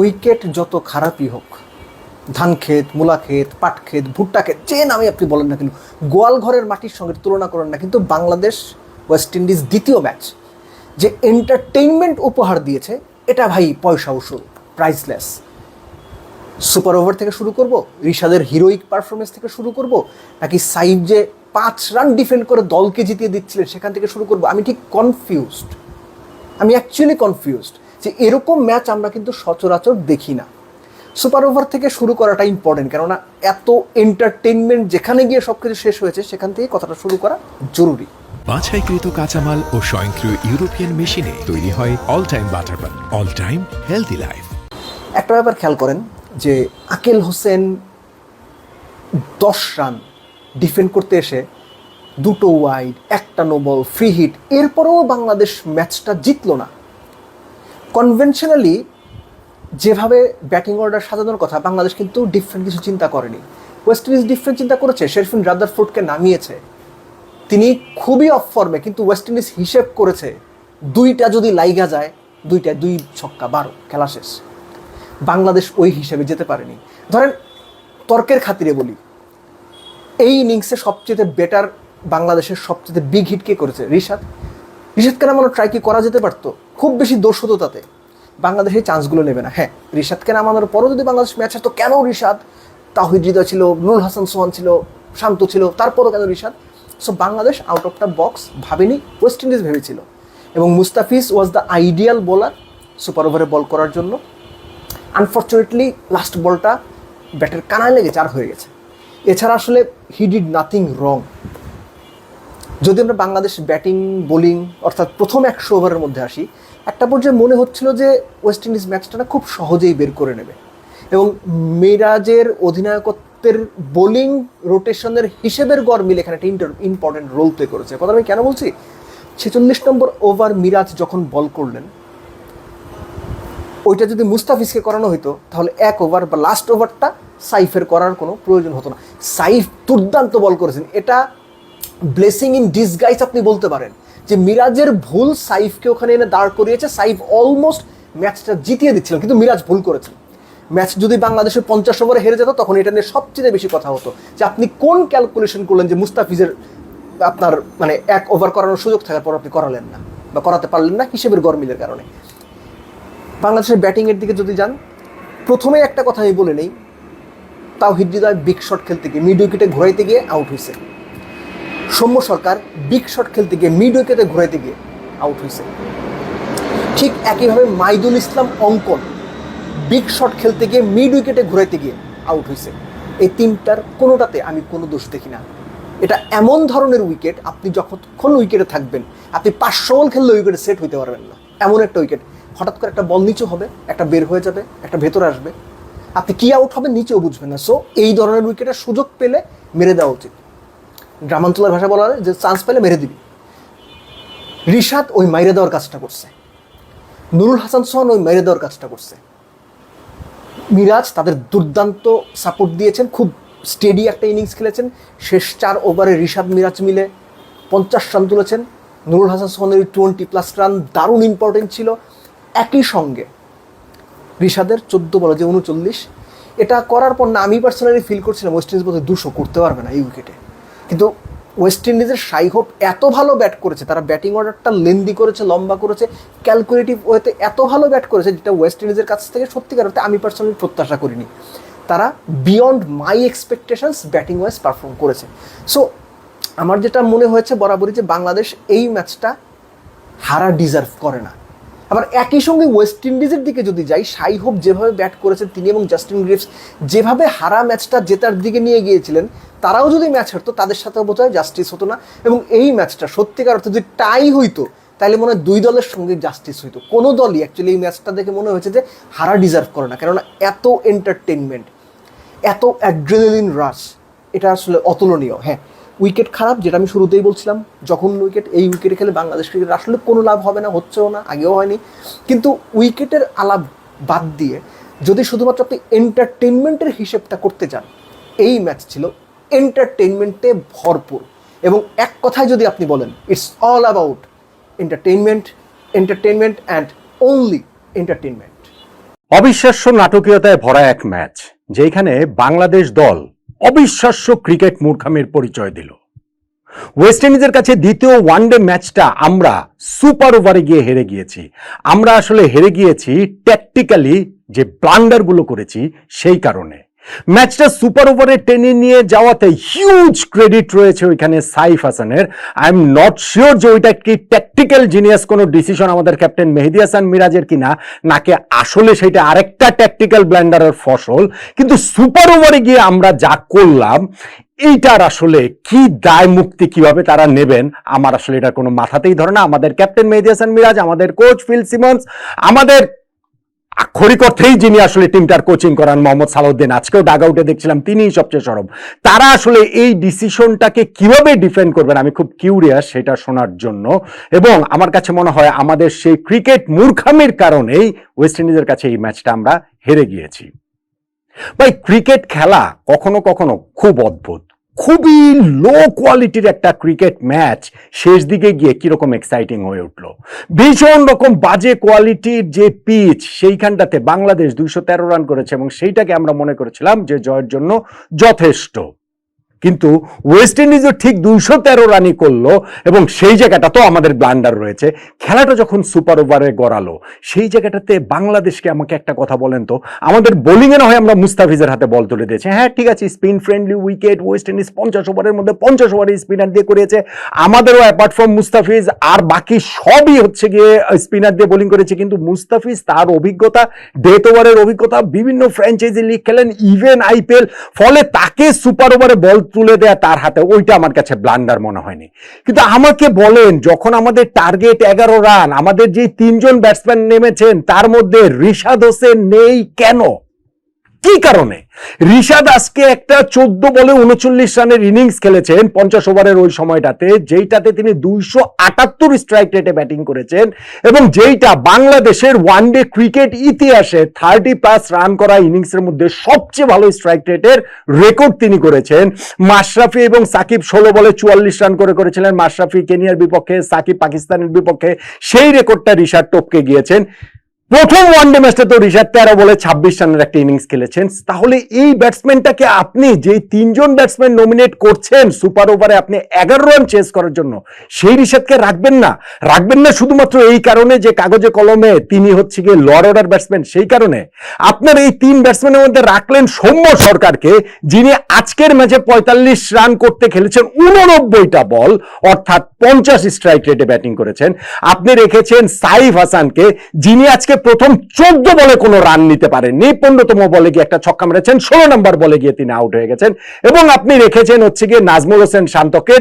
Wicket যত খারাপই হোক ধান ক্ষেত মূলা ক্ষেত পাট ক্ষেত ভুট্টা ক্ষেত যে নামে আপনি বলেন না কিন্তু গোয়াল ঘরের মাটির সঙ্গে তুলনা করেন না, কিন্তু বাংলাদেশ, ওয়েস্ট ইন্ডিজ দ্বিতীয় ম্যাচ যে এন্টারটেইনমেন্ট উপহার দিয়েছে, এটা ভাই পয়সা উসুল প্রাইসলেস সুপার ওভার থেকে শুরু করব, রিশাদের হিরোইক পারফরমেন্স থেকে শুরু করব, নাকি সাইব যে পাঁচ রান ডিফেন্ড করে দলকে জিতিয়ে দিচ্ছিলেন, সেখান থেকে শুরু করব, আমি ঠিক কনফিউজড আমি অ্যাকচুয়ালি কনফিউজড যে এরকম ম্যাচ আমরা কিন্তু সচরাচর দেখি না। সুপার ওভার থেকে শুরু করাটা ইম্পর্টেন্ট কেননা এত এন্টারটেনমেন্ট যেখানে গিয়ে সব কিছু শেষ হয়েছে সেখান থেকে কথাটা শুরু করা জরুরি। বাছাইকৃত কাঁচামাল ও স্বয়ংক্রিয় ইউরোপিয়ান মেশিনে তৈরি হয় অল টাইম বাটার পান অল টাইম হেলদি লাইফ একটা ব্যাপার খেয়াল করেন যে আকেল হোসেন দশ রান ডিফেন্ড করতে এসে দুটো ওয়াইড একটা নোবল ফ্রি হিট এরপরেও বাংলাদেশ ম্যাচটা জিতলো না। কনভেনশনালি যেভাবে ব্যাটিং অর্ডার সাজানোর কথা, বাংলাদেশ কিন্তু ডিফারেন্ট কিছু চিন্তা করেনি। ওয়েস্ট ইন্ডিজ ডিফারেন্ট চিন্তা করেছে শেরফিন রাদারফোর্ডকে নামিয়েছে। তিনি খুবই অফ ফর্মে কিন্তু ওয়েস্ট ইন্ডিজ হিসেব করেছে, দুইটা যদি লাইগা যায়, দুইটা, দুই ছক্কা, বারো, খেলা শেষ। বাংলাদেশ ওই হিসেবে যেতে পারেনি। ধরেন, তর্কের খাতিরে বলি, এই ইনিংসে সবচেয়ে বেটার বাংলাদেশের সবচেয়ে বিগ হিট কে করেছে? রিশাদ রিশাদকে নামানো ট্রাই কি করা যেতে পারতো? খুব বেশি দোষ হতো তাতে। বাংলাদেশ এই চান্সগুলো নেবে না। হ্যাঁ রিশাদকে নামানোর পরও যদি বাংলাদেশ ম্যাচ আসতো কেন রিশাদ? তাহিদ ছিল, নুরুল হাসান সোহান ছিল, শান্ত ছিল, তারপরও কেন Rishad? So Bangladesh out of the box ভাবেনি ওয়েস্ট ইন্ডিজ ভেবেছিল। এবং Mustafiz was the ideal bowler super ওভারে বল করার জন্য। আনফর্চুনেটলি লাস্ট বলটা ব্যাটের কানায় লেগে চার হয়ে গেছে। এছাড়া আসলে হি ডিড নাথিং রং যদি আমরা বাংলাদেশ ব্যাটিং, বোলিং অর্থাৎ প্রথম একশো ওভারের মধ্যে আসি, একটা পর্যায়ে মনে হচ্ছিল যে ওয়েস্ট ইন্ডিজ ম্যাচটা না খুব সহজেই বের করে নেবে। এবং মিরাজের অধিনায়কত্বের বোলিং রোটেশনের হিসেবের গড় মিলে এখানে একটা ইন্টার ইম্পর্টেন্ট রোল প্লে করেছে। কথা আমি কেন বলছি? ছেচল্লিশ নম্বর ওভার মিরাজ যখন বল করলেন, ওইটা যদি মুস্তাফিজকে করানো হতো তাহলে এক ওভার বা লাস্ট ওভারটা সাইফের করার কোনো প্রয়োজন হতো না। সাইফ দুর্দান্ত বল করেছেন। এটা ব্লেসিং ইন ডিসগাইজ আপনি বলতে পারেন যে মিরাজের ভুল সাইফকে ওখানে এনে দাঁড় করিয়েছে। সাইফ অলমোস্ট ম্যাচটা জিতিয়ে দিচ্ছিলেন কিন্তু মিরাজ ভুল করেছেন ম্যাচ যদি বাংলাদেশের পঞ্চাশ ওভারে হেরে যেত, তখন এটা নিয়ে সবচেয়ে বেশি কথা হতো যে আপনি কোন ক্যালকুলেশন করলেন যে মুস্তাফিজের আপনার মানে এক ওভার করানোর সুযোগ থাকার পর আপনি করালেন না বা করাতে পারলেন না হিসেবের গরমিলের কারণে। বাংলাদেশের ব্যাটিংয়ের দিকে যদি যান, প্রথমে একটা কথা আমি বলে নেই তাও হৃদয় বিগ শট খেলতে গিয়ে মিড উইকেটে ঘোরাইতে গিয়ে আউট হয়েছে সৌম্য সরকার বিগ শট খেলতে গিয়ে মিড উইকেটে ঘুরাইতে গিয়ে আউট হয়েছে ঠিক একইভাবে মাইদুল ইসলাম অঙ্কন বিগ শট খেলতে গিয়ে মিড উইকেটে ঘুরাইতে গিয়ে আউট হয়েছে এই তিনটার কোনোটাতে আমি কোনো দোষ দেখি না। এটা এমন ধরনের উইকেট আপনি যতক্ষণ উইকেটে থাকবেন, আপনি পাঁচশো বল খেললে উইকেটে সেট হইতে পারবেন না। এমন একটা উইকেট হঠাৎ করে একটা বল নিচু হবে, একটা বের হয়ে যাবে, একটা ভেতরে আসবে। আপনি কি আউট হবে নিচেও বুঝবেন না। সো এই ধরনের উইকেটের সুযোগ পেলে মেরে দেওয়া উচিত। গ্রামাঞ্চলের ভাষা বলা যে চান্স পেলে মেরে দিবি। রিশাদ ওই মাইরে দেওয়ার কাজটা করছে। নুরুল হাসান সোহান ওই মেরে দেওয়ার কাজটা করছে। মিরাজ তাদের দুর্দান্ত সাপোর্ট দিয়েছেন, খুব স্টেডি একটা ইনিংস খেলেছেন। শেষ চার ওভারে রিশাদ, মিরাজ মিলে পঞ্চাশ রান তুলেছেন। নুরুল হাসান সোহানের টোয়েন্টি প্লাস রান দারুণ ইম্পর্টেন্ট ছিল। একই সঙ্গে রিশাদের চোদ্দ বলে যে উনচল্লিশ, এটা করার পর না, আমি পার্সোনালি ফিল করছিলাম ওয়েস্ট ইন্ডিজ বোধহয় দুশো করতে পারবে না এই উইকেটে কিন্তু ওয়েস্ট ইন্ডিজের সাই হোপ এত ভালো ব্যাট করেছে, তারা ব্যাটিং অর্ডারটা লেন্দি করেছে, লম্বা করেছে ক্যালকুলেটিভ ওয়েতে এত ভালো ব্যাট করেছে, যেটা ওয়েস্ট ইন্ডিজের কাছ থেকে সত্যিকার অর্থে আমি পার্সোনালি প্রত্যাশা করিনি। তারা beyond my expectations batting wise perform করেছে। সো আমার যেটা মনে হয়েছে বরাবরই যে বাংলাদেশ এই ম্যাচটা হারা ডিজার্ভ করে না। আবার একই সঙ্গে ওয়েস্ট ইন্ডিজের দিকে যদি যাই সাই হোপ যেভাবে ব্যাট করেছেন তিনি এবং জাস্টিন গ্রিভস যেভাবে হারা ম্যাচটা জেতার দিকে নিয়ে গিয়েছিলেন, তারাও যদি ম্যাচ হারতো, তাদের সাথেও বোধহয় জাস্টিস হতো না। এবং এই ম্যাচটা সত্যিকার অর্থে যদি টাই হইতো, তাহলে মনে হয় দুই দলের সঙ্গে জাস্টিস হইতো। কোনো দলই অ্যাকচুয়ালি এই ম্যাচটা দেখে মনে হয়েছে যে হারা ডিজার্ভ করে না। কেননা এত এন্টারটেনমেন্ট এত অ্যাড্রেনালিন রাশ এটা আসলে অতুলনীয়। হ্যাঁ উইকেট খারাপ, যেটা আমি শুরুতেই বলছিলাম, যখন উইকেট এই উইকেটে খেলে বাংলাদেশ ক্রিকেট আসলে কোনো লাভ হবে না, হচ্ছেও না, আগেও হয়নি। কিন্তু উইকেটের আলাপ বাদ দিয়ে, যদি শুধুমাত্র আপনি এন্টারটেনমেন্টের হিসেবটা করতে চান, এই ম্যাচ ছিল এন্টারটেনমেন্টে ভরপুর। এবং এক কথায় যদি আপনি বলেন it's all about entertainment entertainment and only entertainment অবিশ্বাস্য নাটকীয়তায় ভরা এক ম্যাচ যেখানে বাংলাদেশ দল অবিশ্বাস্য ক্রিকেট মূর্খামের পরিচয় দিল। ওয়েস্ট ইন্ডিজের কাছে দ্বিতীয় ওয়ানডে ম্যাচটা আমরা সুপার ওভারে গিয়ে হেরে গিয়েছি। আমরা আসলে হেরে গিয়েছি ট্যাকটিক্যালি যে ব্লান্ডারগুলো করেছি সেই কারণে। ম্যাচটা সুপার ওভারে টেনে নিয়ে যাওয়াতে হিউজ ক্রেডিট রয়েছে ওইখানে সাইফ হাসানের। আই এম নট শিওর যে ওইটা কি ট্যাকটিক্যাল জিনিয়াস কোনো ডিসিশন আমাদের ক্যাপ্টেন মেহেদি হাসান মিরাজের কিনা, নাকি আসলে সেটা আরেকটা ট্যাকটিক্যাল ব্ল্যান্ডারের ফসল? কিন্তু সুপার ওভারে গিয়ে আমরা যা করলাম, এইটার আসলে কি দায় মুক্তি কীভাবে তারা নেবেন, আমার আসলে এটা কোনো মাথাতেই ধরে না। আমাদের ক্যাপ্টেন মেহেদি হাসান মিরাজ, আমাদের কোচ ফিল সিমন্স, আমাদের আক্ষরিক অর্থেই যিনি আসলে টিমটার কোচিং করান মোহাম্মদ সালাউদ্দিন, আজকেও ডাগ আউটে দেখছিলাম, তিনিই সবচেয়ে সরব। তারা আসলে এই ডিসিশনটাকে কীভাবে ডিফেন্ড করবেন? আমি খুব কিউরিয়াস সেটা শোনার জন্য। এবং আমার কাছে মনে হয় আমাদের সেই ক্রিকেট মূর্খামির কারণেই ওয়েস্ট ইন্ডিজের কাছে এই ম্যাচটা আমরা হেরে গিয়েছি। ভাই ক্রিকেট খেলা কখনো কখনো খুব অদ্ভুত। খুবই লো কোয়ালিটির একটা ক্রিকেট ম্যাচ শেষ দিকে গিয়ে কীরকম এক্সাইটিং হয়ে উঠল। ভীষণ রকম বাজে কোয়ালিটির যে পিচ সেইখানটাতে বাংলাদেশ দুইশো তেরো রান করেছে এবং সেইটাকে আমরা মনে করেছিলাম যে জয়ের জন্য যথেষ্ট। কিন্তু ওয়েস্ট ইন্ডিজও ঠিক দুইশো তেরো রানই করল এবং সেই জায়গাটা তো আমাদের ব্লান্ডার রয়েছে। খেলাটা যখন সুপার ওভারে গড়ালো, সেই জায়গাটাতে বাংলাদেশকে আমাকে একটা কথা বলেন তো, আমাদের বোলিংয়ে না হয় আমরা মুস্তাফিজের হাতে বল তুলে দিয়েছি। হ্যাঁ ঠিক আছে spin friendly wicket West Indies পঞ্চাশ ওভারের মধ্যে পঞ্চাশ ওভারে স্পিনার দিয়ে করেছে আমাদেরও অ্যাপার্ট ফ্রম মুস্তাফিজ, আর বাকি সবই হচ্ছে গিয়ে স্পিনার দিয়ে বোলিং করেছে। কিন্তু মুস্তাফিজ তার অভিজ্ঞতা ডেথ ওভারের অভিজ্ঞতা, বিভিন্ন ফ্র্যাঞ্চাইজি লিগ খেলেন ইভেন আইপিএল ফলে তাকে সুপার ওভারে বল তুলে দেয়া তার হাতে, ওইটা আমার কাছে ব্লান্ডার মনে হয়নি। কিন্তু আমাকে বলেন, যখন আমাদের টার্গেট এগারো রান আমাদের যে তিনজন ব্যাটসম্যান নেমেছেন, তার মধ্যে ঋষাদ হোসেন নেই কেন? কি কারণে? ঋষাদ আজকে একটা চোদ্দ বলে উনচল্লিশ রানের ইনিংস খেলেছেন পঞ্চাশ ওভারের ওই সময়টাতে, যেইটাতে তিনি দুইশো আটাত্তর স্ট্রাইক রেটে ব্যাটিং করেছেন এবং যেইটা বাংলাদেশের ওয়ানডে ক্রিকেট ইতিহাসে থার্টি প্লাস রান করা ইনিংসের মধ্যে সবচেয়ে ভালো স্ট্রাইক রেটের রেকর্ড তিনি করেছেন। মাশরাফি এবং সাকিব ষোলো বলে চুয়াল্লিশ রান করে করেছিলেন। মাশরাফি কেনিয়ার বিপক্ষে, সাকিব পাকিস্তানের বিপক্ষে, সেই রেকর্ডটা ঋষাদ টপকে গিয়েছেন। প্রথম ওয়ানডে ম্যাচটা তো ঋষাদ তেরো বলে ছাব্বিশ রানের একটা ইনিংস খেলেছেন। তাহলে এই ব্যাটসম্যানটাকে আপনি যে তিনজন ব্যাটসম্যান নমিনেট করছেন সুপার ওভারে আপনি এগারো রান চেস করার জন্য, সেই ঋষাদকে রাখবেন না। রাখবেন না শুধুমাত্র এই কারণে যে কাগজে কলমে তিনি হচ্ছে গিয়ে লর অর্ডার ব্যাটসম্যান সেই কারণে। আপনার এই তিন ব্যাটসম্যানের মধ্যে রাখলেন সৌম্য সরকারকে, যিনি আজকের ম্যাচে পঁয়তাল্লিশ রান করতে খেলেছেন উননব্বইটা বল, অর্থাৎ পঞ্চাশ স্ট্রাইক রেটে ব্যাটিং করেছেন। আপনি রেখেছেন সাইফ হাসানকে, যিনি আজকে প্রথম চোদ্দ বলে কোনো রান নিতে পারেননি। পনেরোতম বলে গিয়ে একটা ছক্কা মেরেছেন, ষোলো নম্বর বলে গিয়ে তিনি আউট হয়ে গেছেন। এবং আপনি রেখেছেন হচ্ছে গিয়ে নাজমুল হোসেন শান্তকে